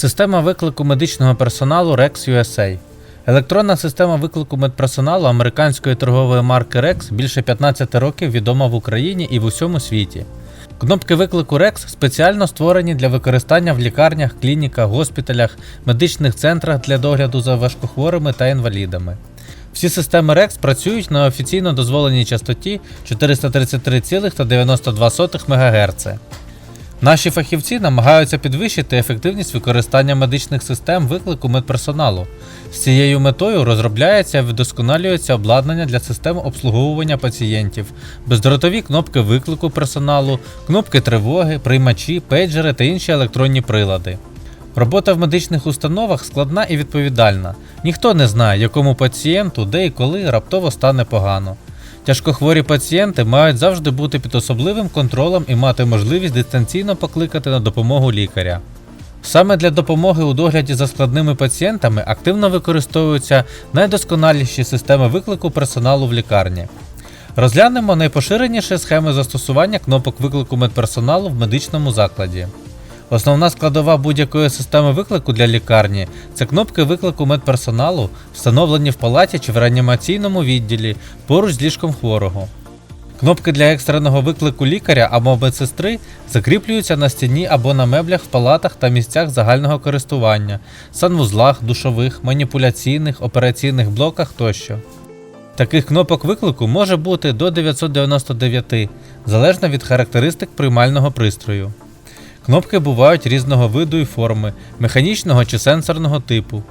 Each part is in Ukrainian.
Система виклику медичного персоналу Rex USA. Електронна система виклику медперсоналу американської торгової марки Rex більше 15 років відома в Україні і в усьому світі. Кнопки виклику Rex спеціально створені для використання в лікарнях, клініках, госпіталях, медичних центрах для догляду за важкохворими та інвалідами. Всі системи Rex працюють на офіційно дозволеній частоті 433,92 МГц. Наші фахівці намагаються підвищити ефективність використання медичних систем виклику медперсоналу. З цією метою розробляється і вдосконалюється обладнання для систем обслуговування пацієнтів, бездротові кнопки виклику персоналу, кнопки тривоги, приймачі, пейджери та інші електронні прилади. Робота в медичних установах складна і відповідальна. Ніхто не знає, якому пацієнту, де і коли раптово стане погано. Тяжкохворі пацієнти мають завжди бути під особливим контролем і мати можливість дистанційно покликати на допомогу лікаря. Саме для допомоги у догляді за складними пацієнтами активно використовуються найдосконаліші системи виклику персоналу в лікарні. Розглянемо найпоширеніші схеми застосування кнопок виклику медперсоналу в медичному закладі. Основна складова будь-якої системи виклику для лікарні це кнопки виклику медперсоналу, встановлені в палаті чи в реанімаційному відділі поруч з ліжком хворого. Кнопки для екстреного виклику лікаря або медсестри закріплюються на стіні або на меблях в палатах та місцях загального користування, санвузлах, душових, маніпуляційних, операційних блоках тощо. Таких кнопок виклику може бути до 999, залежно від характеристик приймального пристрою. Кнопки бувають різного виду і форми, механічного чи сенсорного типу.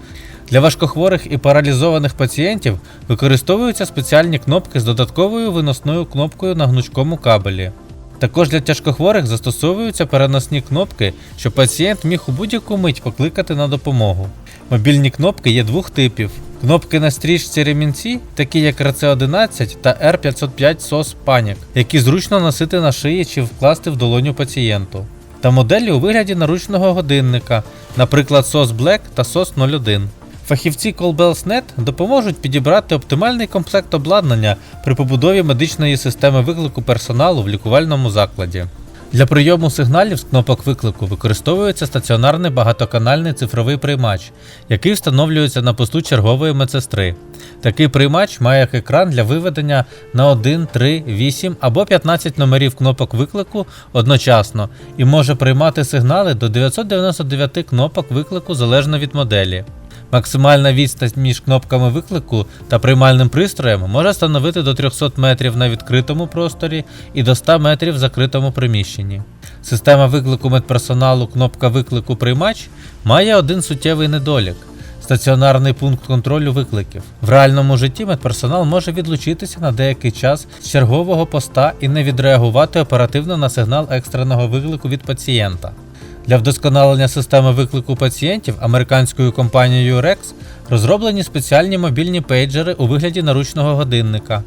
Для важкохворих і паралізованих пацієнтів використовуються спеціальні кнопки з додатковою виносною кнопкою на гнучкому кабелі. Також для тяжкохворих застосовуються переносні кнопки, щоб пацієнт міг у будь-яку мить покликати на допомогу. Мобільні кнопки є двох типів: кнопки на стрічці ремінці, такі як RC11 та R505 SOS Panic, які зручно носити на шиї чи вкласти в долоню пацієнту та моделі у вигляді наручного годинника, наприклад, SOS Black та SOS 01. Фахівці CallBells.net допоможуть підібрати оптимальний комплект обладнання при побудові медичної системи виклику персоналу в лікувальному закладі. Для прийому сигналів з кнопок виклику використовується стаціонарний багатоканальний цифровий приймач, який встановлюється на посту чергової медсестри. Такий приймач має як екран для виведення на 1, 3, 8 або 15 номерів кнопок виклику одночасно і може приймати сигнали до 999 кнопок виклику залежно від моделі. Максимальна відстань між кнопками виклику та приймальним пристроєм може становити до 300 метрів на відкритому просторі і до 100 метрів в закритому приміщенні. Система виклику медперсоналу кнопка виклику приймач має один суттєвий недолік. Стаціонарний пункт контролю викликів. В реальному житті медперсонал може відлучитися на деякий час з чергового поста і не відреагувати оперативно на сигнал екстреного виклику від пацієнта. Для вдосконалення системи виклику пацієнтів американською компанією Rex розроблені спеціальні мобільні пейджери у вигляді наручного годинника.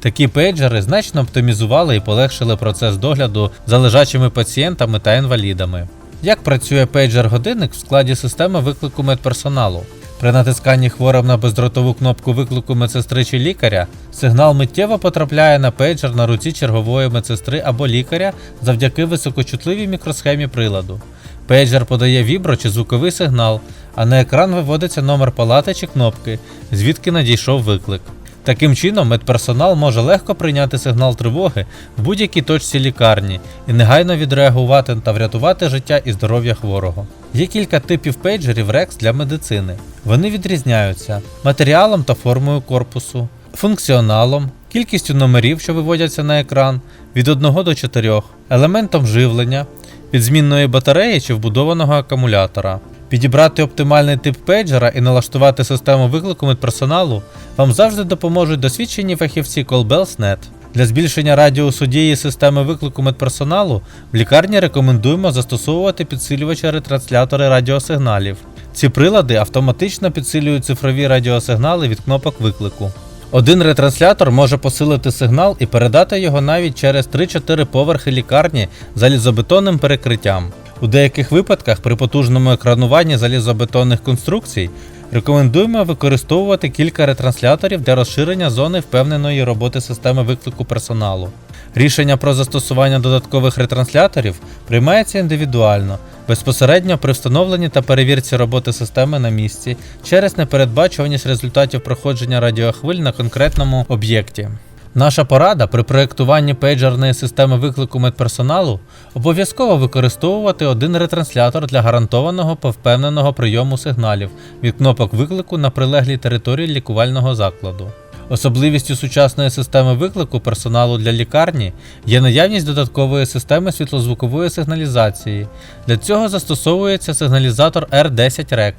Такі пейджери значно оптимізували і полегшили процес догляду за лежачими пацієнтами та інвалідами. Як працює пейджер-годинник в складі системи виклику медперсоналу? При натисканні хворим на бездротову кнопку виклику медсестри чи лікаря, сигнал миттєво потрапляє на пейджер на руці чергової медсестри або лікаря завдяки високочутливій мікросхемі приладу. Пейджер подає вібро чи звуковий сигнал, а на екран виводиться номер палати чи кнопки, звідки надійшов виклик. Таким чином, медперсонал може легко прийняти сигнал тривоги в будь-якій точці лікарні і негайно відреагувати та врятувати життя і здоров'я хворого. Є кілька типів пейджерів REX для медицини. Вони відрізняються матеріалом та формою корпусу, функціоналом, кількістю номерів, що виводяться на екран від 1 до 4, елементом живлення, від змінної батареї чи вбудованого акумулятора. Підібрати оптимальний тип пейджера і налаштувати систему виклику медперсоналу вам завжди допоможуть досвідчені фахівці CallBells.net. Для збільшення радіусу дії системи виклику медперсоналу в лікарні рекомендуємо застосовувати підсилювачі ретранслятори радіосигналів. Ці прилади автоматично підсилюють цифрові радіосигнали від кнопок виклику. Один ретранслятор може посилити сигнал і передати його навіть через 3-4 поверхи лікарні залізобетонним перекриттям. У деяких випадках при потужному екрануванні залізобетонних конструкцій рекомендуємо використовувати кілька ретрансляторів для розширення зони впевненої роботи системи виклику персоналу. Рішення про застосування додаткових ретрансляторів приймається індивідуально, безпосередньо при встановленні та перевірці роботи системи на місці через непередбачуваність результатів проходження радіохвиль на конкретному об'єкті. Наша порада при проєктуванні пейджерної системи виклику медперсоналу обов'язково використовувати один ретранслятор для гарантованого та впевненого прийому сигналів від кнопок виклику на прилеглій території лікувального закладу. Особливістю сучасної системи виклику персоналу для лікарні є наявність додаткової системи світлозвукової сигналізації. Для цього застосовується сигналізатор R10 REX,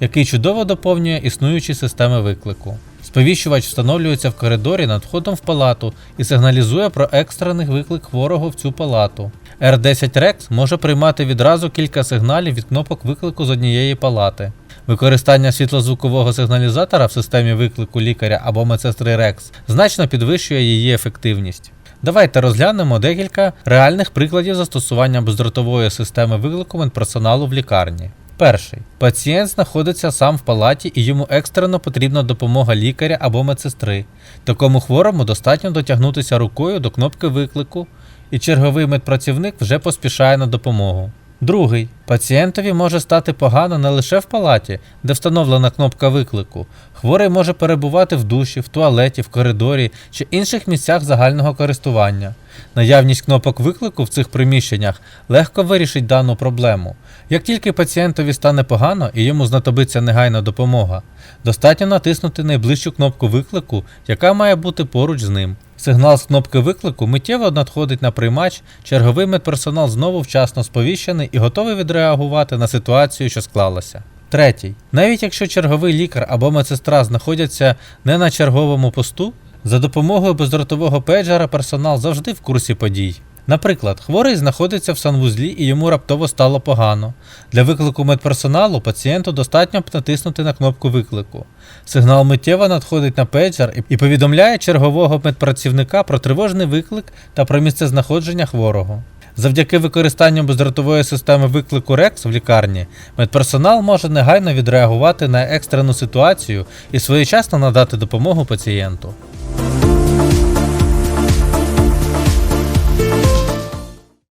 який чудово доповнює існуючі системи виклику. Сповіщувач встановлюється в коридорі над входом в палату і сигналізує про екстрений виклик хворого в цю палату. R10 REX може приймати відразу кілька сигналів від кнопок виклику з однієї палати. Використання світлозвукового сигналізатора в системі виклику лікаря або медсестри REX значно підвищує її ефективність. Давайте розглянемо декілька реальних прикладів застосування бездротової системи виклику медперсоналу в лікарні. Перший пацієнт знаходиться сам в палаті і йому екстрено потрібна допомога лікаря або медсестри. Такому хворому достатньо дотягнутися рукою до кнопки виклику, і черговий медпрацівник вже поспішає на допомогу. Другий пацієнтові може стати погано не лише в палаті, де встановлена кнопка виклику. Хворий може перебувати в душі, в туалеті, в коридорі чи інших місцях загального користування. Наявність кнопок виклику в цих приміщеннях легко вирішить дану проблему. Як тільки пацієнтові стане погано і йому знадобиться негайна допомога, достатньо натиснути найближчу кнопку виклику, яка має бути поруч з ним. Сигнал з кнопки виклику миттєво надходить на приймач, черговий медперсонал знову вчасно сповіщений і готовий відреагувати на ситуацію, що склалася. Третій. Навіть якщо черговий лікар або медсестра знаходяться не на черговому посту, за допомогою бездротового пейджера персонал завжди в курсі подій. Наприклад, хворий знаходиться в санвузлі і йому раптово стало погано. Для виклику медперсоналу пацієнту достатньо натиснути на кнопку виклику. Сигнал миттєво надходить на пейджер і- повідомляє чергового медпрацівника про тривожний виклик та про місце знаходження хворого. Завдяки використанню бездротової системи виклику REX в лікарні, медперсонал може негайно відреагувати на екстрену ситуацію і своєчасно надати допомогу пацієнту.